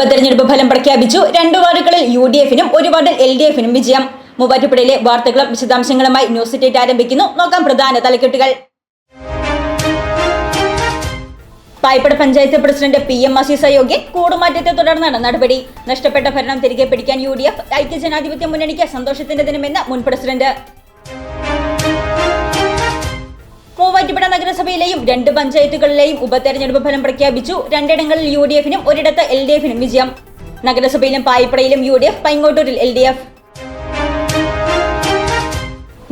ഉപതെരഞ്ഞെടുപ്പ് ഫലം പ്രഖ്യാപിച്ചു. രണ്ടു വാർഡുകളിൽ യു ഡി എഫിനും ഒരു വാർഡിൽ എൽ ഡി എഫിനും വിജയം. മൂവാറ്റുപുഴയിലെ വാർത്തകളും വിശദാംശങ്ങളുമായി ന്യൂസ് ഡേറ്റ് ആരംഭിക്കുന്നു. നോക്കാം പ്രധാന തലക്കെട്ടുകൾ. Paippad panchayat president P M Azeez യോഗ്യൻ കൂടുമാറ്റത്തെ തുടർന്നാണ് നടപടി. നഷ്ടപ്പെട്ട ഭരണം തിരികെ പിടിക്കാൻ യു ഡി എഫ് ഐക്യ ജനാധിപത്യ മുന്നണിക്ക് സന്തോഷത്തിന്റെ ദിനമെന്ന് മുൻ പ്രസിഡന്റ്. മൂവാറ്റുപുഴ നഗരസഭയിലെയും രണ്ട് പഞ്ചായത്തുകളിലെയും ഉപതെരഞ്ഞെടുപ്പ് ഫലം പ്രഖ്യാപിച്ചു. രണ്ടിടങ്ങളിൽ യു ഡി എഫിനും ഒരിടത്ത് എൽ ഡി എഫിനും വിജയം. നഗരസഭയിലും പായിപ്പടയിലും യു ഡി എഫ് പൈങ്ങോട്ടൂരിൽ എൽ ഡി എഫ്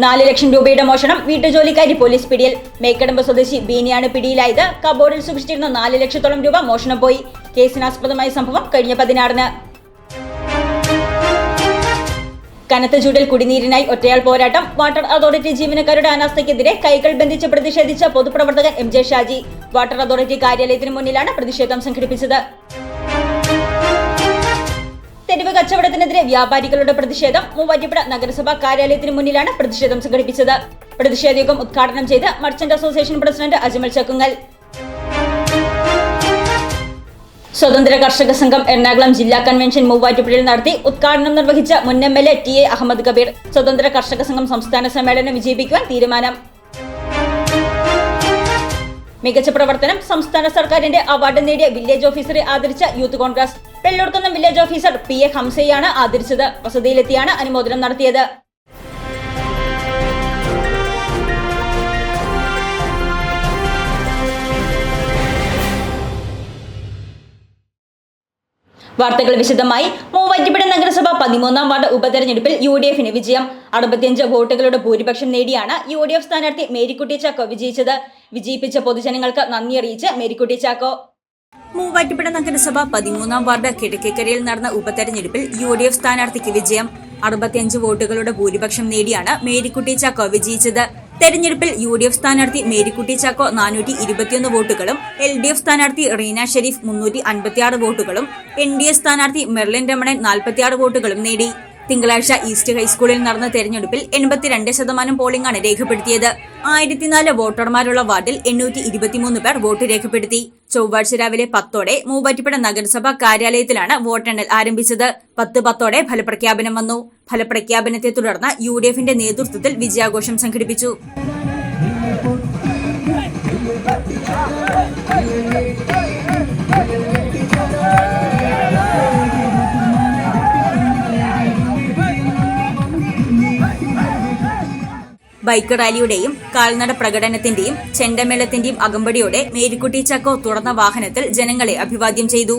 നാല് ലക്ഷം രൂപയുടെ മോഷണം വീട്ടുജോലിക്കാരി പോലീസ് പിടിയിൽ. മേക്കടമ്പ് സ്വദേശി ബീനിയാണ് പിടിയിലായത്. കബോർഡിൽ സൂക്ഷിച്ചിരുന്ന നാല് ലക്ഷത്തോളം രൂപ മോഷണം പോയി. കേസിനാസ്പദമായ സംഭവം കഴിഞ്ഞ പതിനാറിന്. കനത്ത ചൂടിൽ കുടിനീരിനായി ഒറ്റയാൾ പോരാട്ടം. വാട്ടർ അതോറിറ്റി ജീവനക്കാരുടെ അനാസ്ഥയ്ക്കെതിരെ കൈകൾ ബന്ധിച്ച് പ്രതിഷേധിച്ച പൊതുപ്രവർത്തകൻ M J Shaji. Water authority കാര്യാലയത്തിന് മുന്നിലാണ് പ്രതിഷേധം സംഘടിപ്പിച്ചത്. തെരുവ് കച്ചവടത്തിനെതിരെ വ്യാപാരികളുടെ പ്രതിഷേധം. മൂവാറ്റുപുഴ നഗരസഭാ കാര്യാലയത്തിന് മുന്നിലാണ് പ്രതിഷേധം സംഘടിപ്പിച്ചത്. പ്രതിഷേധയോഗം ഉദ്ഘാടനം ചെയ്ത് merchant association president Ajmal Chakkungal. സ്വതന്ത്ര കർഷക സംഘം എറണാകുളം ജില്ലാ കൺവെൻഷൻ മൂവാറ്റുപുഴയിൽ നടത്തി ഉദ്ഘാടനം നിർവഹിച്ച മുൻ M L A T A Ahammed Kabeer. സ്വതന്ത്ര കർഷക സംഘം സംസ്ഥാന സമ്മേളനം വിജയിപ്പിക്കുവാൻ തീരുമാനം. മികച്ച പ്രവർത്തനം സംസ്ഥാന സർക്കാരിന്റെ അവാർഡ് നേടിയ വില്ലേജ് ഓഫീസറെ ആദരിച്ച youth Congress. Vellurkunnam village officer P A ഹംസയാണ് ആദരിച്ചത്. വസതിയിലെത്തിയാണ് അനുമോദനം നടത്തിയത്. വാർത്തകൾ വിശദമായി. മൂവാറ്റുപുഴ നഗരസഭ പതിമൂന്നാം വാർഡ് ഉപതെരഞ്ഞെടുപ്പിൽ യു ഡി എഫിന് വിജയം. അറുപത്തിയഞ്ച് വോട്ടുകളുടെ ഭൂരിപക്ഷം നേടിയാണ് യു ഡി എഫ് സ്ഥാനാർത്ഥി മേരിക്കുട്ടി ചാക്കോ വിജയിച്ചത്. വിജയിപ്പിച്ച പൊതുജനങ്ങൾക്ക് നന്ദി അറിയിച്ച് മേരിക്കുട്ടി ചാക്കോ. മൂവാറ്റുപുഴ നഗരസഭ പതിമൂന്നാം വാർഡ് കിഴക്കേക്കരയിൽ നടന്ന ഉപതെരഞ്ഞെടുപ്പിൽ യു ഡി എഫ് സ്ഥാനാർത്ഥിക്ക് വിജയം. അറുപത്തിയഞ്ച് വോട്ടുകളുടെ ഭൂരിപക്ഷം നേടിയാണ് മേരിക്കുട്ടി ചാക്കോ വിജയിച്ചത്. തെരഞ്ഞെടുപ്പിൽ യു ഡി എഫ് സ്ഥാനാർത്ഥി മേരിക്കുട്ടി ചാക്കോ നാനൂറ്റി ഇരുപത്തിയൊന്ന് വോട്ടുകളും എൽ ഡി എഫ് സ്ഥാനാർത്ഥി റീന ഷെരീഫ് മുന്നൂറ്റി അൻപത്തിയാറ് വോട്ടുകളും എൻ ഡി എ സ്ഥാനാർത്ഥി മെർലിൻ രമണൻ നാൽപ്പത്തിയാറ് വോട്ടുകളും നേടി. തിങ്കളാഴ്ച ഈസ്റ്റ് ഹൈസ്കൂളിൽ നടന്ന തെരഞ്ഞെടുപ്പിൽ എൺപത്തിരണ്ട് ശതമാനം പോളിംഗ് ആണ് രേഖപ്പെടുത്തിയത്. ആയിരത്തിനാല് വോട്ടർമാരുള്ള വാർഡിൽ എണ്ണൂറ്റി ഇരുപത്തിമൂന്ന് പേർ വോട്ട് രേഖപ്പെടുത്തി. ചൊവ്വാഴ്ച രാവിലെ പത്തോടെ മൂവാറ്റുപുഴ നഗരസഭാ കാര്യാലയത്തിലാണ് വോട്ടെണ്ണൽ ആരംഭിച്ചത്. പത്ത് പത്തോടെ ഫലപ്രഖ്യാപനം വന്നു. ഫലപ്രഖ്യാപനത്തെ തുടർന്ന് യു ഡി എഫിന്റെ നേതൃത്വത്തിൽ വിജയാഘോഷം സംഘടിപ്പിച്ചു. ബൈക്ക് റാലിയുടെയും കാൽനട പ്രകടനത്തിന്റെയും ചെണ്ടമേളത്തിന്റെയും അകമ്പടിയോടെ മേരിക്കുട്ടി ചക്കോ തുറന്ന വാഹനത്തിൽ ജനങ്ങളെ അഭിവാദ്യം ചെയ്തു.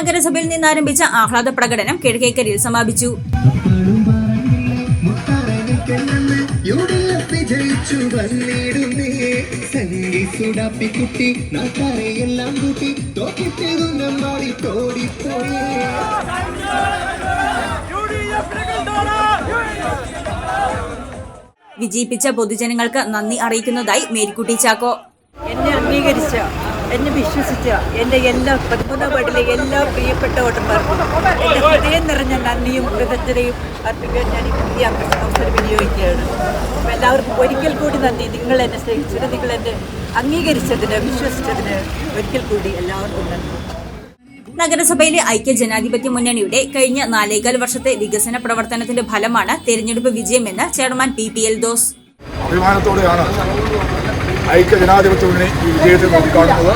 നഗരസഭയിൽ നിന്നാരംഭിച്ച ആഹ്ലാദ പ്രകടനം കിഴക്കേക്കരയിൽ സമാപിച്ചു. വിജയിപ്പിച്ച പൊതുജനങ്ങൾക്ക് നന്ദി അറിയിക്കുന്നതായി മേരിക്കുട്ടി ചാക്കോ. എന്നെ അംഗീകരിച്ച എന്നെ വിശ്വസിച്ച എന്റെ എല്ലാ പതിമൂന്നാം വാർഡിലെ എല്ലാ പ്രിയപ്പെട്ട വോട്ടർമാർക്കും എന്റെ ഹൃദയം നിറഞ്ഞ നന്ദിയും കൃതജ്ഞതയും അർപ്പിക്കാൻ ഞാൻ ഈ അവസ- അവസരം വിനിയോഗിക്കുകയാണ്. അപ്പോൾ എല്ലാവർക്കും ഒരിക്കൽ കൂടി നന്ദി. നിങ്ങൾ എന്നെ സ്നേഹിച്ചത് നിങ്ങൾ എന്നെ അംഗീകരിച്ചതിന് വിശ്വസിച്ചതിന് ഒരിക്കൽ കൂടി എല്ലാവർക്കും നന്ദി. നഗരസഭയിലെ ഐക്യ ജനാധിപത്യ മുന്നണിയുടെ കഴിഞ്ഞ നാലേകാൽ വർഷത്തെ വികസന പ്രവർത്തനത്തിന്റെ ഫലമാണ് തെരഞ്ഞെടുപ്പ് വിജയമെന്ന് chairman P P L Doss അഭിമാനത്തോടെയാണ് ഐക്യ ജനാധിപത്യ മുന്നണി ഈ വിജയത്തെ നോക്കിക്കാണുന്നത്.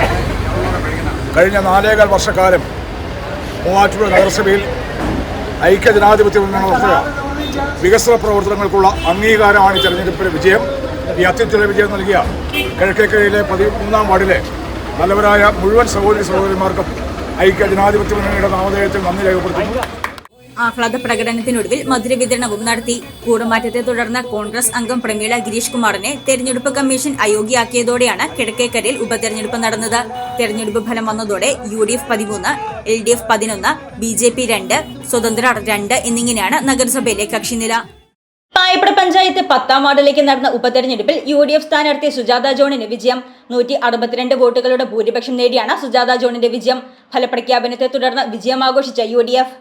കഴിഞ്ഞ നാലേകാൽ വർഷക്കാലം മൂവാറ്റുപുഴ നഗരസഭയിൽ ഐക്യ ജനാധിപത്യ മുന്നണി നടത്തിയ വികസന പ്രവർത്തനങ്ങൾക്കുള്ള അംഗീകാരമാണ് ഈ തെരഞ്ഞെടുപ്പിലെ വിജയം. ഈ അത്യുത്തര വിജയം നൽകിയ കിഴക്കേക്കരയിലെ പതിമൂന്നാം വാർഡിലെ നല്ലവരായ മുഴുവൻ സഹോദരി സഹോദരിമാർക്കും ഐക്യ ജനാധിപത്യ മുന്നണിയുടെ നാമധേയത്തിൽ നന്ദി രേഖപ്പെടുത്തുന്നു. ആഹ്ലാദ പ്രകടനത്തിനൊടുവിൽ മധുരവിതരണവും നടത്തി. കൂടമാറ്റത്തെ തുടർന്ന് കോൺഗ്രസ് അംഗം പ്രമീള ഗിരീഷ് കുമാറിനെ തെരഞ്ഞെടുപ്പ് കമ്മീഷൻ അയോഗ്യയാക്കിയതോടെയാണ് കിഴക്കേക്കരയിൽ ഉപതെരഞ്ഞെടുപ്പ് നടന്നത്. തെരഞ്ഞെടുപ്പ് ഫലം വന്നതോടെ യു ഡി എഫ് പതിമൂന്ന് എൽ ഡി എഫ് പതിനൊന്ന് ബി ജെ പി രണ്ട് സ്വതന്ത്ര രണ്ട് എന്നിങ്ങനെയാണ് നഗരസഭയിലെ കക്ഷിനില പായപ്പട പഞ്ചായത്ത് പത്താം വാർഡിലേക്ക് നടന്ന ഉപതെരഞ്ഞെടുപ്പിൽ യു ഡി എഫ് സ്ഥാനാർത്ഥി സുജാത ജോണിന് വിജയം. നൂറ്റി അറുപത്തിരണ്ട് വോട്ടുകളുടെ ഭൂരിപക്ഷം നേടിയാണ് സുജാത ജോണിന്റെ വിജയം. ഫലപ്രഖ്യാപനത്തെ തുടർന്ന് വിജയം ആഘോഷിച്ച U D F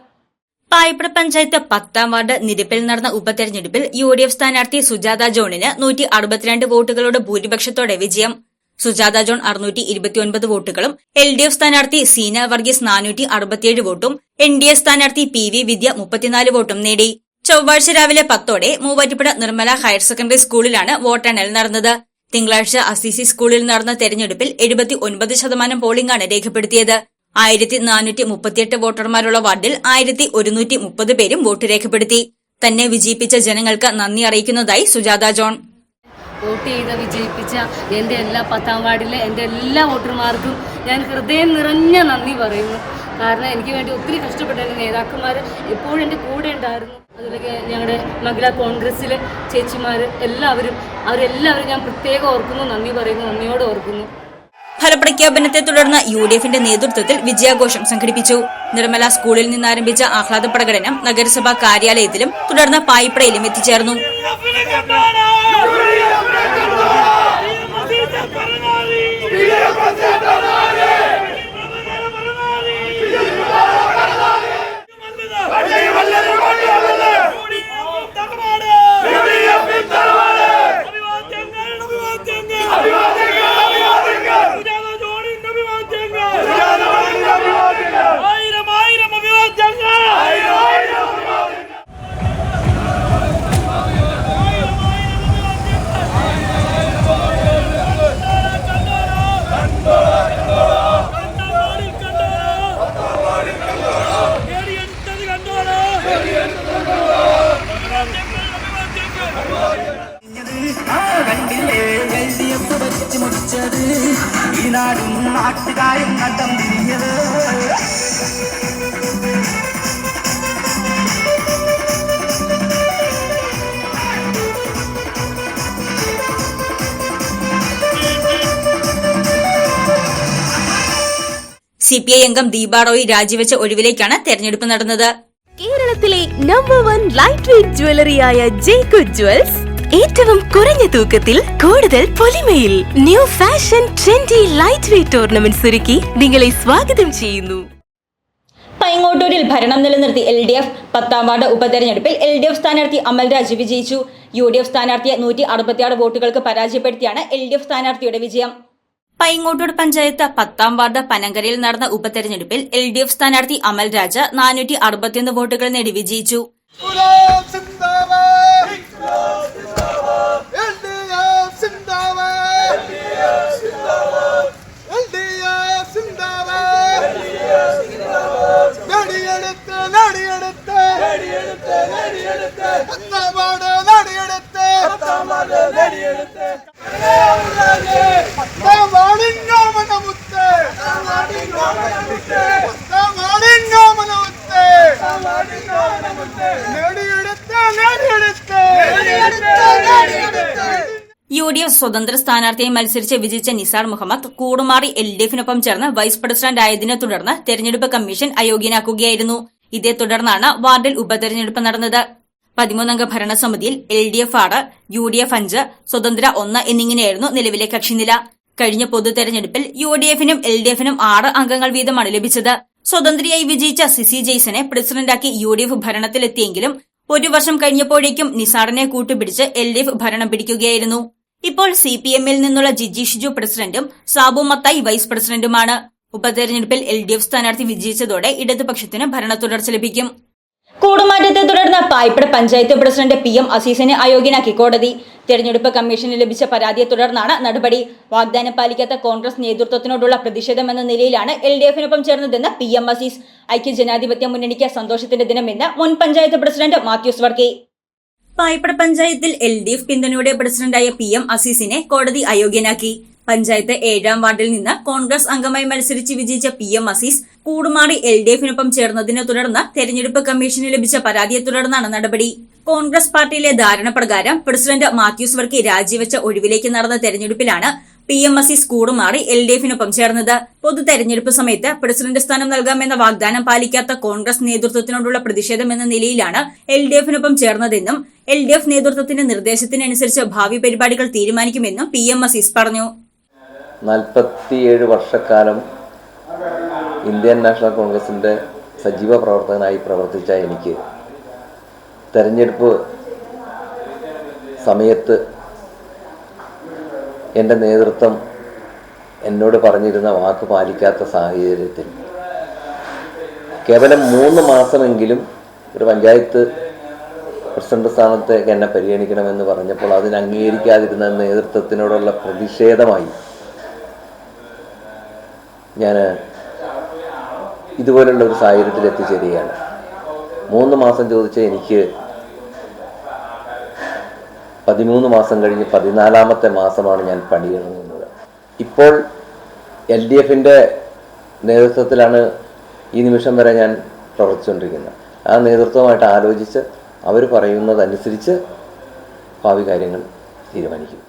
Paippad panchayat പത്താം വാർഡ് നിരപ്പിൽ നടന്ന ഉപതെരഞ്ഞെടുപ്പിൽ യു ഡി എഫ് സ്ഥാനാർത്ഥി സുജാത ജോണിന് നൂറ്റി അറുപത്തിരണ്ട് വോട്ടുകളുടെ ഭൂരിപക്ഷത്തോടെ വിജയം. സുജാത ജോൺ അറുന്നൂറ്റി ഇരുപത്തിയൊൻപത് വോട്ടുകളും എൽ ഡി എഫ് സ്ഥാനാർത്ഥി സീന വർഗീസ് നാനൂറ്റി അറുപത്തിയേഴ് വോട്ടും എൻ ഡി എ സ്ഥാനാർത്ഥി പി വി വിദ്യ മുപ്പത്തിനാല് വോട്ടും നേടി. ചൊവ്വാഴ്ച രാവിലെ പത്തോടെ മൂവാറ്റുപുഴ നിർമ്മല ഹയർ സെക്കൻഡറി സ്കൂളിലാണ് വോട്ടെണ്ണൽ നടന്നത്. തിങ്കളാഴ്ച അസിസി സ്കൂളിൽ നടന്ന തെരഞ്ഞെടുപ്പിൽ എഴുപത്തി ഒൻപത് ശതമാനം പോളിംഗാണ് രേഖപ്പെടുത്തിയത്. ആയിരത്തി നാനൂറ്റി മുപ്പത്തിയെട്ട് വോട്ടർമാരുള്ള വാർഡിൽ ആയിരത്തി ഒരുന്നൂറ്റി മുപ്പത് പേരും വോട്ട് രേഖപ്പെടുത്തി. തന്നെ വിജയിപ്പിച്ച ജനങ്ങൾക്ക് നന്ദി അറിയിക്കുന്നതായി സുജാത ജോൺ. വോട്ട് ചെയ്ത് വിജയിപ്പിച്ച എന്റെ എല്ലാ പത്താം വാർഡിലെ എന്റെ എല്ലാ വോട്ടർമാർക്കും ഞാൻ ഹൃദയം നിറഞ്ഞ നന്ദി പറയുന്നു. കാരണം എനിക്ക് വേണ്ടി ഒത്തിരി കഷ്ടപ്പെട്ട നേതാക്കന്മാർ എപ്പോഴും എന്റെ കൂടെ ഉണ്ടായിരുന്നു. അതുപോലെ ഞങ്ങളുടെ മഹിളാ കോൺഗ്രസ്സിലെ ചേച്ചിമാർ എല്ലാവരും അവരെല്ലാവരും ഞാൻ പ്രത്യേകം ഓർക്കുന്നു നന്ദി പറയുന്നു നന്ദിയോട് ഓർക്കുന്നു. ഫലപ്രഖ്യാപനത്തെ തുടർന്ന് യു ഡി എഫിന്റെ നേതൃത്വത്തിൽ വിജയാഘോഷം സംഘടിപ്പിച്ചു. നിർമ്മല സ്കൂളിൽ നിന്നാരംഭിച്ച ആഹ്ലാദ പ്രകടനം നഗരസഭാ കാര്യാലയത്തിലും തുടർന്ന് പായിപ്പടയിലും എത്തിച്ചേർന്നു. ആയിരം അംഗം ദീപാറോയി റോയ് രാജിവെച്ച ഒഴിവിലേക്കാണ് തെരഞ്ഞെടുപ്പ് നടന്നത്. കേരളത്തിലെ നമ്പർ വൺ ലൈറ്റ് വെയിറ്റ് ജ്വല്ലറിയായ ജേക്കു ജ്വൽസ് ഏറ്റവും കുറഞ്ഞ തൂക്കത്തിൽ കൂടുതൽ പൊലിമയിൽ new fashion trendy light weight tournament ഒരുക്കി നിങ്ങളെ സ്വാഗതം ചെയ്യുന്നു. പൈങ്ങോട്ടൂരിൽ ഭരണം നിലനിർത്തി എൽ ഡി എഫ് പത്താം വാർഡ് ഉപതെരഞ്ഞെടുപ്പിൽ എൽ ഡി എഫ് സ്ഥാനാർത്ഥി അമൽ രാജ് വിജയിച്ചു. യു ഡി എഫ് സ്ഥാനാർത്ഥിയെ നൂറ്റി അറുപത്തിയാറ് വോട്ടുകൾക്ക് പരാജയപ്പെടുത്തിയാണ് എൽ ഡി എഫ് സ്ഥാനാർത്ഥിയുടെ വിജയം. പൈങ്ങോട്ടൂർ പഞ്ചായത്ത് പത്താം വാർഡ് പനങ്കരയിൽ നടന്ന ഉപതെരഞ്ഞെടുപ്പിൽ എൽ ഡി എഫ് സ്ഥാനാർത്ഥി അമൽ രാജ നാനൂറ്റി അറുപത്തിയൊന്ന് വോട്ടുകൾ നേടി വിജയിച്ചു. സ്വതന്ത്ര സ്ഥാനാർത്ഥിയെ മത്സരിച്ച് വിജയിച്ച നിസാർ മുഹമ്മദ് കൂടുമാറി എൽ ഡി എഫിനൊപ്പം ചേർന്ന് വൈസ് പ്രസിഡന്റ് ആയതിനെ തുടർന്ന് തെരഞ്ഞെടുപ്പ് കമ്മീഷൻ അയോഗ്യനാക്കുകയായിരുന്നു. ഇതേ തുടർന്നാണ് വാർഡിൽ ഉപതെരഞ്ഞെടുപ്പ് നടന്നത്. പതിമൂന്നംഗ ഭരണസമിതിയിൽ എൽ ഡി എഫ് ആറ് യു ഡി എഫ് അഞ്ച് സ്വതന്ത്ര ഒന്ന് എന്നിങ്ങനെയായിരുന്നു നിലവിലെ കക്ഷിനില. കഴിഞ്ഞ പൊതു തെരഞ്ഞെടുപ്പിൽ യു ഡി എഫിനും എൽ ഡി എഫിനും ആറ് അംഗങ്ങൾ വീതമാണ് ലഭിച്ചത്. സ്വതന്ത്രയായി വിജയിച്ച സിസി ജെയ്സനെ പ്രസിഡന്റാക്കി യു ഡി എഫ് ഭരണത്തിലെത്തിയെങ്കിലും ഒരു വർഷം കഴിഞ്ഞപ്പോഴേക്കും നിസാറിനെ കൂട്ടുപിടിച്ച് എൽ ഡി എഫ് ഭരണം പിടിക്കുകയായിരുന്നു. ഇപ്പോൾ സി പി എമ്മിൽ നിന്നുള്ള ജിജി ഷിജു പ്രസിഡന്റും സാബു മത്തായി വൈസ് പ്രസിഡന്റുമാണ്. ഉപതെരഞ്ഞെടുപ്പിൽ എൽ ഡി എഫ് സ്ഥാനാർത്ഥി വിജയിച്ചതോടെ ഇടതുപക്ഷത്തിന് ഭരണ തുടർച്ച ലഭിക്കും. കൂടുമാറ്റത്തെ തുടർന്ന് Paippad panchayat president P M അസീസിനെ അയോഗ്യനാക്കി കോടതി. തെരഞ്ഞെടുപ്പ് കമ്മീഷന് ലഭിച്ച പരാതിയെ തുടർന്നാണ് നടപടി. വാഗ്ദാനം പാലിക്കാത്ത കോൺഗ്രസ് നേതൃത്വത്തിനോടുള്ള പ്രതിഷേധമെന്ന നിലയിലാണ് എൽ ഡി എഫിനൊപ്പം ചേർന്നതെന്ന് പി എം അസീസ്. ഐക്യ ജനാധിപത്യ മുന്നണിക്ക് സന്തോഷത്തിന്റെ ദിനമെന്ന് മുൻ പഞ്ചായത്ത് പ്രസിഡന്റ് മാത്യൂസ് വർക്കി. പായ്പട പഞ്ചായത്തിൽ എൽ ഡി എഫ് പിന്തുണയുടെ പ്രസിഡന്റായ പി എം അസീസിനെ കോടതി അയോഗ്യനാക്കി. പഞ്ചായത്ത് ഏഴാം വാർഡിൽ നിന്ന് കോൺഗ്രസ് അംഗമായി മത്സരിച്ച് വിജയിച്ച പി എം അസീസ് കൂടുമാറി എൽ ഡി എഫിനൊപ്പം ചേർന്നതിനെ തുടർന്ന് തെരഞ്ഞെടുപ്പ് കമ്മീഷന് ലഭിച്ച പരാതിയെ തുടർന്നാണ് നടപടി. കോൺഗ്രസ് പാർട്ടിയിലെ ധാരണ പ്രകാരം പ്രസിഡന്റ് മാത്യൂസ് വർക്കി രാജിവെച്ച ഒഴിവിലേക്ക് നടന്ന തെരഞ്ഞെടുപ്പിലാണ് പി എം എസ് സി മാറി എൽ ഡി എഫിനൊപ്പം ചേർന്നത്. പൊതു തെരഞ്ഞെടുപ്പ് സമയത്ത് പ്രസിഡന്റ് സ്ഥാനം നൽകാമെന്ന വാഗ്ദാനം പാലിക്കാത്ത കോൺഗ്രസ് നേതൃത്വത്തിനോടുള്ള പ്രതിഷേധം എന്ന നിലയിലാണ് എൽ ഡി എഫിനൊപ്പം ചേർന്നതെന്നും എൽ ഡി എഫ് നേതൃത്വത്തിന്റെ നിർദ്ദേശത്തിനനുസരിച്ച് ഭാവി പരിപാടികൾ തീരുമാനിക്കുമെന്നും പി എം അസീസ് പറഞ്ഞു. നാൽപ്പത്തിയേഴ് വർഷക്കാലം ഇന്ത്യൻ നാഷണൽ കോൺഗ്രസിന്റെ സജീവ പ്രവർത്തകനായി പ്രവർത്തിച്ച എനിക്ക് തെരഞ്ഞെടുപ്പ് സമയത്ത് എന്റെ നേതൃത്വം എന്നോട് പറഞ്ഞിരുന്ന വാക്ക് പാലിക്കാത്ത സാഹചര്യത്തിൽ. കേവലം മൂന്ന് മാസമെങ്കിലും ഒരു പഞ്ചായത്ത് പ്രസിഡന്റ് സ്ഥാനത്തേക്ക് എന്നെ പരിഗണിക്കണമെന്ന് പറഞ്ഞപ്പോൾ അതിന് അംഗീകരിക്കാതിരുന്ന നേതൃത്വത്തിനോടുള്ള പ്രതിഷേധമായി ഞാൻ ഇതുപോലുള്ള ഒരു സാഹചര്യത്തിൽ എത്തിച്ചേരുകയാണ്. മൂന്ന് മാസം ചോദിച്ച എനിക്ക് പതിമൂന്ന് മാസം കഴിഞ്ഞ് പതിനാലാമത്തെ മാസമാണ് ഞാൻ പണിയിറങ്ങുന്നത് ഇപ്പോൾ എൽ ഡി എഫിന്റെ നേതൃത്വത്തിലാണ് ഈ നിമിഷം വരെ ഞാൻ പ്രവർത്തിച്ചുകൊണ്ടിരിക്കുന്നത്. ആ നേതൃത്വമായിട്ട് ആലോചിച്ച് അവർ പറയുന്നതനുസരിച്ച് ഭാവി കാര്യങ്ങൾ തീരുമാനിക്കും.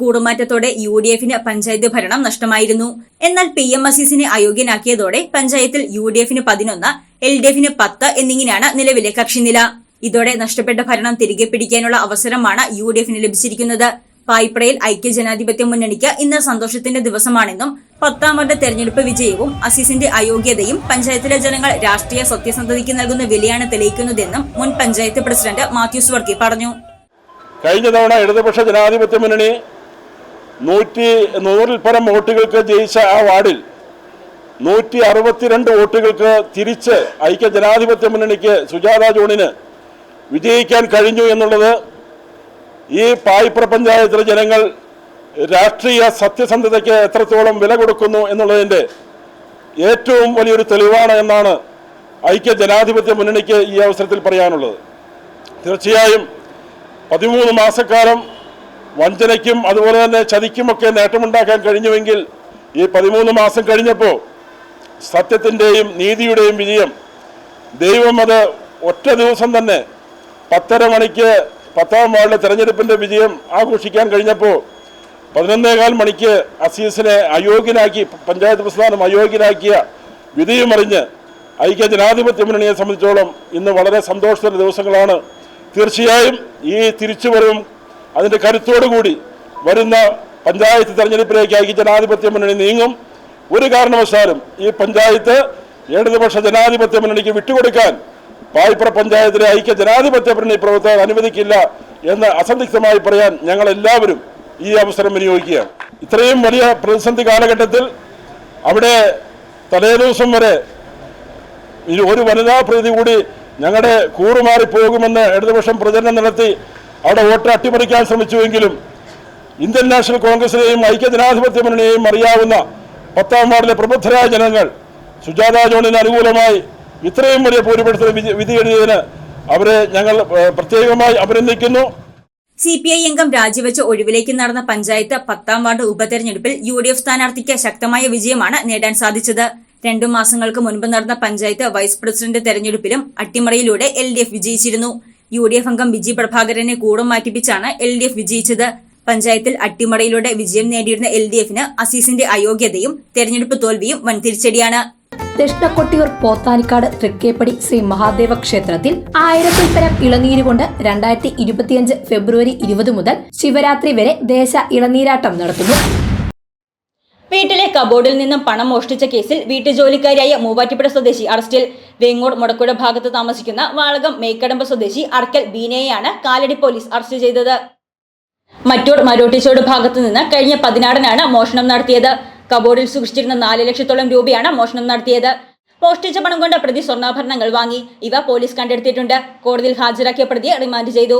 കൂടുമാറ്റത്തോടെ യു ഡി എഫിന് പഞ്ചായത്ത് ഭരണം നഷ്ടമായിരുന്നു. എന്നാൽ പി എം അസീസിനെ അയോഗ്യനാക്കിയതോടെ പഞ്ചായത്തിൽ യു ഡി എഫിന് പതിനൊന്ന് എൽ ഡി എഫിന് പത്ത് എന്നിങ്ങനെയാണ് നിലവിലെ കക്ഷിനില. ഇതോടെ നഷ്ടപ്പെട്ട ഭരണം തിരികെ പിടിക്കാനുള്ള അവസരമാണ് യു ഡി എഫിന് ലഭിച്ചിരിക്കുന്നത്. ജനാധിപത്യ ഐക്യജനാധിപത്യ മുന്നണിക്ക് ഇന്ന് സന്തോഷത്തിന്റെ ദിവസമാണെന്നും പത്താം വാർഡ് തെരഞ്ഞെടുപ്പ് വിജയവും അസീസിന്റെ അയോഗ്യതയും പഞ്ചായത്തിലെ ജനങ്ങൾ രാഷ്ട്രീയ സത്യസന്ധതയ്ക്ക് നൽകുന്ന വിലയാണ് തെളിയിക്കുന്നതെന്നും മുൻ പഞ്ചായത്ത് പ്രസിഡന്റ് മാത്യൂസ് വർക്കി പറഞ്ഞു. കഴിഞ്ഞ തവണ ഇടതുപക്ഷ ജനാധിപത്യ മുന്നണി നൂറ്റി നൂറിൽ പരം വോട്ടുകൾക്ക് ജയിച്ച ആ വാർഡിൽ നൂറ്റി അറുപത്തിരണ്ട് വോട്ടുകൾക്ക് തിരിച്ച് ഐക്യ ജനാധിപത്യ മുന്നണിക്ക് സുജാത ജോണിന് വിജയിക്കാൻ കഴിഞ്ഞു എന്നുള്ളത് ഈ പായിപ്ര പഞ്ചായത്തിലെ ജനങ്ങൾ രാഷ്ട്രീയ സത്യസന്ധതയ്ക്ക് എത്രത്തോളം വില കൊടുക്കുന്നു എന്നുള്ളതിന്റെ ഏറ്റവും വലിയൊരു തെളിവാണ് എന്നാണ് ഐക്യ ജനാധിപത്യ മുന്നണിക്ക് ഈ അവസരത്തിൽ പറയാനുള്ളത്. തീർച്ചയായും പതിമൂന്ന് മാസക്കാലം വഞ്ചനയ്ക്കും അതുപോലെ തന്നെ ചതിക്കുമൊക്കെ നേട്ടമുണ്ടാക്കാൻ കഴിഞ്ഞുവെങ്കിൽ ഈ പതിമൂന്ന് മാസം കഴിഞ്ഞപ്പോൾ സത്യത്തിന്റെയും നീതിയുടെയും വിജയം ദൈവം അത് ഒറ്റ ദിവസം തന്നെ പത്തര മണിക്ക് പത്താം വാർഡിലെ തെരഞ്ഞെടുപ്പിന്റെ വിജയം ആഘോഷിക്കാൻ കഴിഞ്ഞപ്പോൾ പതിനൊന്നേകാൽ മണിക്ക് അസീസിനെ അയോഗ്യനാക്കി പഞ്ചായത്ത് പ്രസ്ഥാനം അയോഗ്യനാക്കിയ വിധിയുമറിഞ്ഞ് ഐക്യ ജനാധിപത്യ മുന്നണിയെ സംബന്ധിച്ചോളം ഇന്ന് വളരെ സന്തോഷത്തിന്റെ ദിവസങ്ങളാണ്. തീർച്ചയായും ഈ തിരിച്ചുവരവും അതിന്റെ കരുത്തോടുകൂടി വരുന്ന പഞ്ചായത്ത് തെരഞ്ഞെടുപ്പിലേക്ക് ഐക്യ ജനാധിപത്യ മുന്നണി നീങ്ങും. ഒരു കാരണവശാലും ഈ പഞ്ചായത്ത് ഇടതുപക്ഷ ജനാധിപത്യ മുന്നണിക്ക് വിട്ടുകൊടുക്കാൻ പായിപ്ര പഞ്ചായത്തിലെ ഐക്യ ജനാധിപത്യ മുന്നണി പ്രവർത്തകർ അനുവദിക്കില്ല എന്ന് അസന്ധിഗ്ധമായി പറയാൻ ഞങ്ങൾ എല്ലാവരും ഈ അവസരം വിനിയോഗിക്കുകയാണ്. ഇത്രയും വലിയ പ്രതിസന്ധി കാലഘട്ടത്തിൽ അവിടെ തലേദിവസം വരെ ഒരു വനിതാ പ്രതി കൂടി ഞങ്ങളുടെ കൂറുമാറി പോകുമെന്ന് ഇടതുപക്ഷം പ്രചരണം നടത്തി അവിടെ വോട്ട് അട്ടിമറിക്കാൻ ശ്രമിച്ചുവെങ്കിലും ഇന്ത്യൻ നാഷണൽ കോൺഗ്രസിനെയും ഐക്യജനാധിപത്യ മുന്നണിയെയും അറിയാവുന്ന പത്താം വാർഡിലെ പ്രബുദ്ധരായ ജനങ്ങൾ സുജാത ജോണിന് അനുകൂലമായി ഇത്രയും വലിയ ഭൂരിപക്ഷത്തിന് വിധി എഴുതിയതിന് അവരെ ഞങ്ങൾ പ്രത്യേകമായി അഭിനന്ദിക്കുന്നു. സി പി ഐ അംഗം രാജിവെച്ച ഒഴിവിലേക്ക് നടന്ന പഞ്ചായത്ത് പത്താം വാർഡ് ഉപതെരഞ്ഞെടുപ്പിൽ യു ഡി എഫ് സ്ഥാനാർത്ഥിക്ക് ശക്തമായ വിജയമാണ് നേടാൻ സാധിച്ചത്. രണ്ടു മാസങ്ങൾക്ക് മുൻപ് നടന്ന പഞ്ചായത്ത് വൈസ് പ്രസിഡന്റ് തെരഞ്ഞെടുപ്പിലും അട്ടിമറിയിലൂടെ എൽ ഡി എഫ് വിജയിച്ചിരുന്നു. യു ഡി എഫ് അംഗം വിജി പ്രഭാകരനെ കൂടം മാറ്റിപ്പിച്ചാണ് എൽ ഡി എഫ് വിജയിച്ചത്. പഞ്ചായത്തിൽ അട്ടിമറിയിലൂടെ വിജയം നേടിയിരുന്ന എൽ ഡി എഫിന് അസീസിന്റെ അയോഗ്യതയും തെരഞ്ഞെടുപ്പ് തോൽവിയും വൻ തിരിച്ചടിയാണ് ദക്ഷിണക്കൊട്ടിയൂർ പോത്താനിക്കാട് തൃക്കേപ്പടി ശ്രീ മഹാദേവ ക്ഷേത്രത്തിൽ ആയിരത്തിൽ പരം ഇളനീര് കൊണ്ട് രണ്ടായിരത്തി ഇരുപത്തിയഞ്ച് ഫെബ്രുവരി ഇരുപത് മുതൽ ശിവരാത്രി വരെ ദേശ ഇളനീരാട്ടം നടത്തുന്നു. വീട്ടിലെ കബോർഡിൽ നിന്നും പണം മോഷ്ടിച്ച കേസിൽ വീട്ടുജോലിക്കാരിയായ മൂവാറ്റുപുഴ സ്വദേശി അറസ്റ്റിൽ. വെങ്ങോട് മുടക്കുഴ ഭാഗത്ത് താമസിക്കുന്ന വാളകം മേക്കടമ്പ സ്വദേശി അർക്കൽ ബീനയെയാണ് കാലടി പോലീസ് അറസ്റ്റ് ചെയ്തത്. മറ്റൂർ മരോട്ടിച്ചോട് ഭാഗത്ത് നിന്ന് കഴിഞ്ഞ പതിനാറിനാണ് മോഷണം നടത്തിയത്. കബോർഡിൽ സൂക്ഷിച്ചിരുന്ന നാല് ലക്ഷത്തോളം രൂപയാണ് മോഷണം നടത്തിയത്. മോഷ്ടിച്ച പണം കൊണ്ട് പ്രതി സ്വർണാഭരണങ്ങൾ വാങ്ങി. ഇവ പോലീസ് കണ്ടെടുത്തിട്ടുണ്ട്. കോടതിയിൽ ഹാജരാക്കിയ പ്രതിയെ റിമാൻഡ് ചെയ്തു.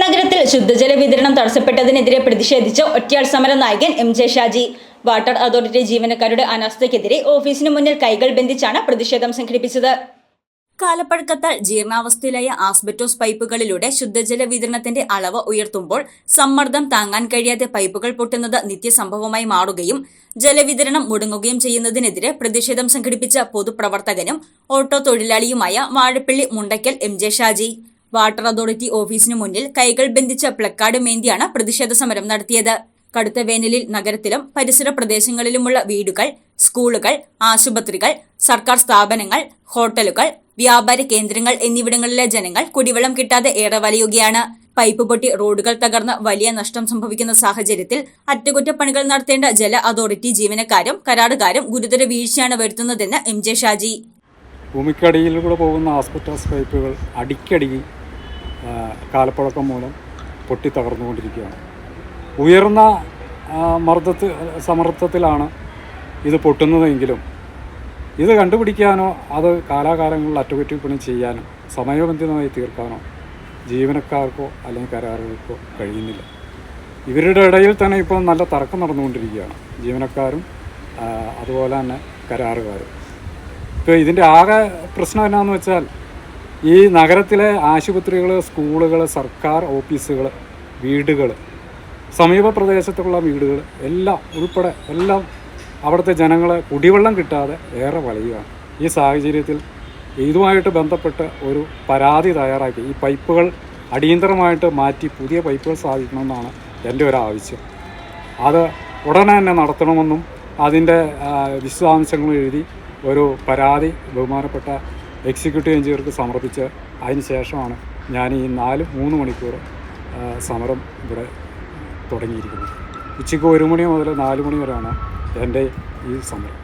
നഗരത്തിൽ ശുദ്ധജല വിതരണം തടസ്സപ്പെട്ടതിനെതിരെ പ്രതിഷേധിച്ച് ഒറ്റയാൾ സമര നായകൻ M J Shaji. Water authority ജീവനക്കാരുടെ അനാസ്ഥയ്ക്കെതിരെ ഓഫീസിന് മുന്നിൽ കൈകൾ ബന്ധിച്ചാണ് പ്രതിഷേധം സംഘടിപ്പിച്ചത്. കാലപ്പഴക്കത്താൽ ജീർണാവസ്ഥയിലായ ആസ്ബറ്റോസ് പൈപ്പുകളിലൂടെ ശുദ്ധജല വിതരണത്തിന്റെ അളവ് ഉയർത്തുമ്പോൾ സമ്മർദ്ദം താങ്ങാൻ കഴിയാതെ പൈപ്പുകൾ പൊട്ടുന്നത് നിത്യസംഭവമായി മാറുകയും ജലവിതരണം മുടങ്ങുകയും ചെയ്യുന്നതിനെതിരെ പ്രതിഷേധം സംഘടിപ്പിച്ച പൊതുപ്രവർത്തകനും auto തൊഴിലാളിയുമായ Vazhappally Mundakkal M J Shaji. Water authority ഓഫീസിനു മുന്നിൽ കൈകൾ ബന്ധിച്ച പ്ലക്കാർഡ് മേന്തിയാണ് പ്രതിഷേധ സമരം നടത്തിയത്. കടുത്ത വേനലിൽ നഗരത്തിലും പരിസര പ്രദേശങ്ങളിലുമുള്ള വീടുകൾ സ്കൂളുകൾ ആശുപത്രികൾ സർക്കാർ സ്ഥാപനങ്ങൾ ഹോട്ടലുകൾ വ്യാപാര കേന്ദ്രങ്ങൾ എന്നിവിടങ്ങളിലെ ജനങ്ങൾ കുടിവെള്ളം കിട്ടാതെ ഏറെ വലയുകയാണ് പൈപ്പ് പൊട്ടി റോഡുകൾ തകർന്ന് വലിയ നഷ്ടം സംഭവിക്കുന്ന സാഹചര്യത്തിൽ അറ്റകുറ്റപ്പണികൾ നടത്തേണ്ട ജല അതോറിറ്റി ജീവനക്കാരും കരാറുകാരും ഗുരുതര വീഴ്ചയാണ് വരുത്തുന്നതെന്ന് എം ജെ ഷാജി. ഭൂമിക്കടിയിലൂടെ പോകുന്ന ആസ്പെറ്റാസ് പൈപ്പുകൾ അടിക്കടി കാലപ്പഴക്കം മൂലം പൊട്ടി തകർന്നുകൊണ്ടിരിക്കുകയാണ്. ഉയർന്ന മർദ്ദത്തിൽ സമ്മർദ്ദത്തിലാണ് ഇത് പൊട്ടുന്നതെങ്കിലും ഇത് കണ്ടുപിടിക്കാനോ അത് കാലാകാലങ്ങളിൽ അറ്റകുറ്റപ്പണി ചെയ്യാനോ സമയബന്ധിതമായി തീർക്കാനോ ജീവനക്കാർക്കോ അല്ലെങ്കിൽ കരാറുകൾക്കോ കഴിയുന്നില്ല. ഇവരുടെ ഇടയിൽ തന്നെ ഇപ്പോൾ നല്ല തർക്കം നടന്നുകൊണ്ടിരിക്കുകയാണ്. ജീവനക്കാരും അതുപോലെ തന്നെ കരാറുകാരും. ഇപ്പോൾ ഇതിന്റെ ആകെ പ്രശ്നം എന്നാന്ന് വെച്ചാൽ ഈ നഗരത്തിലെ ആശുപത്രികൾ സ്കൂളുകൾ സർക്കാർ ഓഫീസുകൾ വീടുകൾ സമീപ പ്രദേശത്തുള്ള വീടുകൾ എല്ലാം ഉൾപ്പെടെ എല്ലാം അവിടുത്തെ ജനങ്ങൾ കുടിവെള്ളം കിട്ടാതെ ഏറെ വലയുകയാണ്. ഈ സാഹചര്യത്തിൽ ഇതുമായിട്ട് ബന്ധപ്പെട്ട് ഒരു പരാതി തയ്യാറാക്കി. ഈ പൈപ്പുകൾ അടിയന്തരമായിട്ട് മാറ്റി പുതിയ പൈപ്പുകൾ സ്ഥാപിക്കണമെന്നാണ് എന്റെ ഒരു ആവശ്യം. അത് ഉടനെ തന്നെ നടത്തണമെന്നും അതിന്റെ വിശദാംശങ്ങൾ എഴുതി ഒരു പരാതി ബഹുമാനപ്പെട്ട എക്സിക്യൂട്ടീവ് എഞ്ചിനീയർക്ക് സമർപ്പിച്ച് അതിന് ശേഷമാണ് ഞാൻ ഈ നാല് മൂന്ന് മണിക്കൂർ സമരം ഇവിടെ തുടങ്ങിയിരിക്കുന്നത്. ഉച്ചയ്ക്ക് ഒരു മണി മുതൽ നാല് മണി വരെയാണ് എന്റെ ഈ സമരം.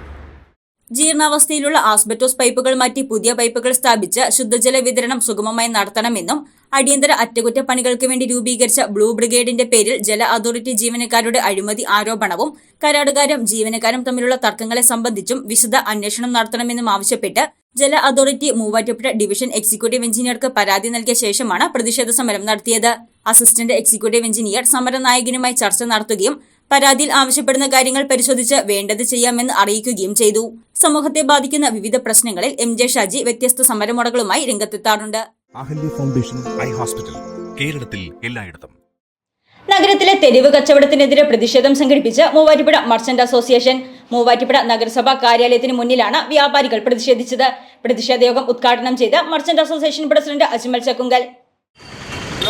ജീർണാവസ്ഥയിലുള്ള ആസ്ബറ്റോസ് പൈപ്പുകൾ മാറ്റി പുതിയ പൈപ്പുകൾ സ്ഥാപിച്ച് ശുദ്ധജല വിതരണം സുഗമമായി നടത്തണമെന്നും അടിയന്തര അറ്റകുറ്റപ്പണികൾക്ക് വേണ്ടി രൂപീകരിച്ച ബ്ലൂ ബ്രിഗേഡിന്റെ പേരിൽ ജല അതോറിറ്റി ജീവനക്കാരുടെ അഴിമതി ആരോപണവും കരാടുകാരും ജീവനക്കാരും തമ്മിലുള്ള തർക്കങ്ങളെ സംബന്ധിച്ചും വിശദ അന്വേഷണം നടത്തണമെന്നും ആവശ്യപ്പെട്ട് ജല അതോറിറ്റി മൂവാറ്റുപുഴ ഡിവിഷൻ എക്സിക്യൂട്ടീവ് എഞ്ചിനീയർക്ക് പരാതി നൽകിയ ശേഷമാണ് പ്രതിഷേധ സമരം നടത്തിയത്. അസിസ്റ്റന്റ് എക്സിക്യൂട്ടീവ് എഞ്ചിനീയർ സമരനായകനുമായി ചർച്ച നടത്തുകയും പരാതിയിൽ ആവശ്യപ്പെടുന്ന കാര്യങ്ങൾ പരിശോധിച്ച് വേണ്ടത് ചെയ്യാമെന്ന് അറിയിക്കുകയും ചെയ്തു. സമൂഹത്തെ ബാധിക്കുന്ന വിവിധ പ്രശ്നങ്ങളിൽ എം ജെ ഷാജി വ്യത്യസ്ത സമരമുറകളുമായി രംഗത്തെത്താറുണ്ട്. Ahalya foundation eye hospital. കേരളത്തിൽ എല്ലായിടത്തും. നഗരത്തിലെ തെരുവ് കച്ചവടത്തിനെതിരെ പ്രതിഷേധം സംഘടിപ്പിച്ച് മൂവാറ്റുപുഴ മർച്ചന്റ് അസോസിയേഷൻ മൂവാറ്റുപുഴ നഗരസഭാ കാര്യാലയത്തിന് മുന്നിലാണ് വ്യാപാരികൾ പ്രതിഷേധിച്ചത്. പ്രതിഷേധയോഗം ഉദ്ഘാടനം ചെയ്ത് merchant association president Ajmal Chakkungal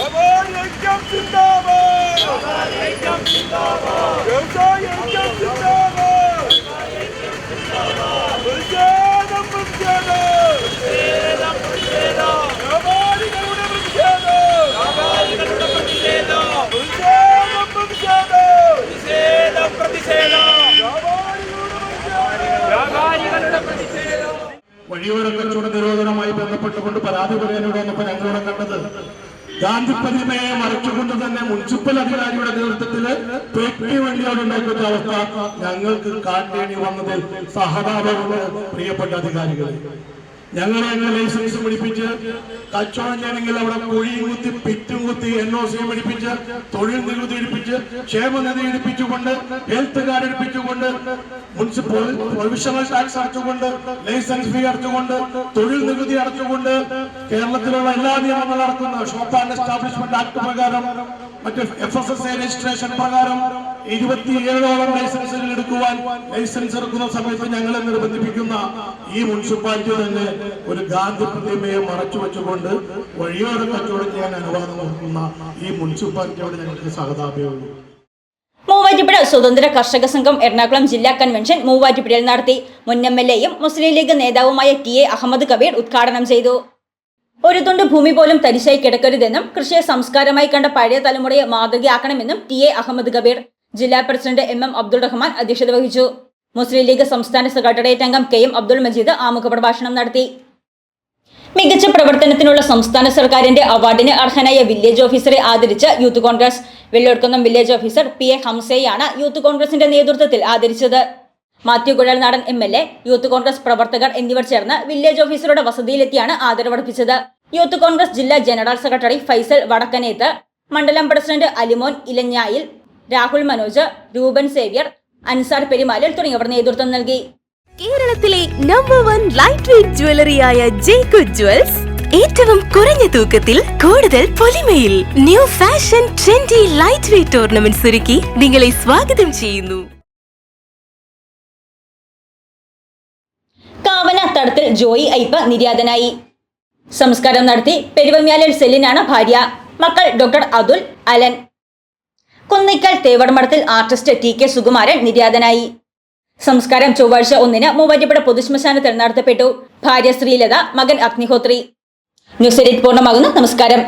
വ്യാപാരി ഐക്യം സിന്ദാബാദ് വ്യവസായി ഐക്യം സിന്ദാബാദ് പ്രതിഷേധം പ്രതിഷേധം വ്യാപാരികളുടെ പ്രതിഷേധം പ്രതിഷേധം പ്രതിഷേധം പ്രതിഷേധം വ്യാപാരികളുടെ പ്രതിഷേധം വഴിയോര കച്ചവട നിരോധനവുമായി ബന്ധപ്പെട്ടുകൊണ്ട് പരാതി പറയാനോട് വന്നപ്പോൾ ഞങ്ങളിവിടെ കണ്ടത് ഗാന്ധി പ്രതിമയെ മറിച്ചുകൊണ്ട് തന്നെ മുനിസിപ്പൽ അധികാരിയുടെ നേതൃത്വത്തിൽ പെട്ടി വണ്ടിയോട് ഉണ്ടാക്കുന്ന അവസ്ഥ ഞങ്ങൾക്ക് കാട്ടേണ്ടി വന്നതിൽ സഹതാപമുണ്ട് പ്രിയപ്പെട്ട അധികാരികളെ. ഞങ്ങളെ ലൈസൻസ് പഠിപ്പിച്ച്? കച്ചവടം ചെയ്യണമെങ്കിൽ അവിടെ കുഴിയും കുത്തി പിറ്റും കുത്തി എൻ ഒ സി പഠിപ്പിച്ച് തൊഴിൽ നികുതി എടുപ്പിച്ച് ക്ഷേമനിധി എടുപ്പിച്ചുകൊണ്ട് ഹെൽത്ത് കാർഡ് എടുപ്പിച്ചുകൊണ്ട് മുനിസിപ്പൽ പ്രൊവിഷണൽ ടാക്സ് അടച്ചുകൊണ്ട് ലൈസൻസ് ഫീ അടച്ചുകൊണ്ട് തൊഴിൽ നികുതി അടച്ചുകൊണ്ട് കേരളത്തിലുള്ള എല്ലാ നിയമങ്ങളും നടക്കുന്ന ഷോപ്പ് ആൻഡ് എസ്റ്റാബ്ലിഷ്മെന്റ് ആക്ട് പ്രകാരം മറ്റ് F S S A registration പ്രകാരം ഇരുപത്തിയേഴോളം ലൈസൻസുകൾ എടുക്കുവാൻ ലൈസൻസ് എടുക്കുന്ന സമയത്ത് ഞങ്ങളെ നിർബന്ധിപ്പിക്കുന്ന ഈ മുനിസിപ്പാലിറ്റി തന്നെ ഒരു ഗാന്ധി പ്രതിമയെ മറച്ചു വെച്ചുകൊണ്ട് വഴിയോര കച്ചവടം ചെയ്യാൻ അനുവാദം കൊടുക്കുന്ന ഈ മുനിസിപ്പാലിറ്റിയോട് ഞങ്ങൾക്ക് സഹതാപമുള്ളൂ മൂവാറ്റുപുഴ സ്വതന്ത്ര കർഷക സംഘം എറണാകുളം ജില്ലാ കൺവെൻഷൻ മൂവാറ്റുപുഴയിൽ നടത്തി. മുൻ എം എൽ എയും മുസ്ലിം ലീഗ് നേതാവുമായ ടി എ അഹമ്മദ് കബീർ ഉദ്ഘാടനം ചെയ്തു. ഒരു തുണ്ട് ഭൂമി പോലും തരിശായി കിടക്കരുതെന്നും കൃഷിയെ സംസ്കാരമായി കണ്ട പഴയ തലമുറയെ മാതൃകയാക്കണമെന്നും ടി എ അഹമ്മദ് കബീർ ജില്ലാ president M M Abdul Rahman അധ്യക്ഷത വഹിച്ചു. മുസ്ലിം ലീഗ് സംസ്ഥാന സെക്രട്ടേറിയറ്റ് അംഗം കെ എം അബ്ദുൾ മജീദ് ആമുഖ പ്രഭാഷണം നടത്തി. മികച്ച പ്രവർത്തനത്തിനുള്ള സംസ്ഥാന സർക്കാരിന്റെ അവാർഡിന് അർഹനായ വില്ലേജ് ഓഫീസറെ ആദരിച്ച youth Congress. Vellorkunnam village officer P A ഹംസയെയാണ് youth കോൺഗ്രസിന്റെ നേതൃത്വത്തിൽ ആദരിച്ചത്. Mathew Kuzhalnadan M L A youth Congress പ്രവർത്തകർ എന്നിവർ ചേർന്ന് വില്ലേജ് ഓഫീസറുടെ വസതിയിലെത്തിയാണ് ആദരവർപ്പിച്ചത്. യൂത്ത് കോൺഗ്രസ് ജില്ലാ ജനറൽ സെക്രട്ടറി ഫൈസൽ വടക്കനേത്ത് മണ്ഡലം പ്രസിഡന്റ് അലിമോൻ ഇലഞ്ഞായിൽ രാഹുൽ മനോജ് രൂപൻ സേവ്യർ അൻസാർ പെരുമാലിൽ തുടങ്ങിയവർ നേതൃത്വം നൽകി. കേരളത്തിലെ നമ്പർ വൺ ലൈറ്റ് വെയിറ്റ് ജ്വല്ലറിയായ ജേക്കു ജ്വൽസ് ഏറ്റവും കുറഞ്ഞ തൂക്കത്തിൽ കൂടുതൽ പൊലിമയിൽ new fashion trendy light weight tournament ഒരുക്കി നിങ്ങളെ സ്വാഗതം ചെയ്യുന്നു. കാവന തടത്തിൽ ജോയി അയ്പ നിര്യാതനായി. സംസ്കാരം നടത്തി പെരുവമ്യാലൽ സെല്ലിനാണ് ഭാര്യ. മക്കൾ doctor Athul Alan. Kunnikkal Thevadamadathil artist T K Sukumaran നിര്യാതനായി. സംസ്കാരം ചൊവ്വാഴ്ച ഒന്നിന് മൂവാറ്റുപുഴ പൊതുശ്മശാനത്തിൽ നടത്തപ്പെട്ടു. ഭാര്യ ശ്രീലത മകൻ അഗ്നിഹോത്രി. News edit പൂർണമാകുന്നു. നമസ്കാരം.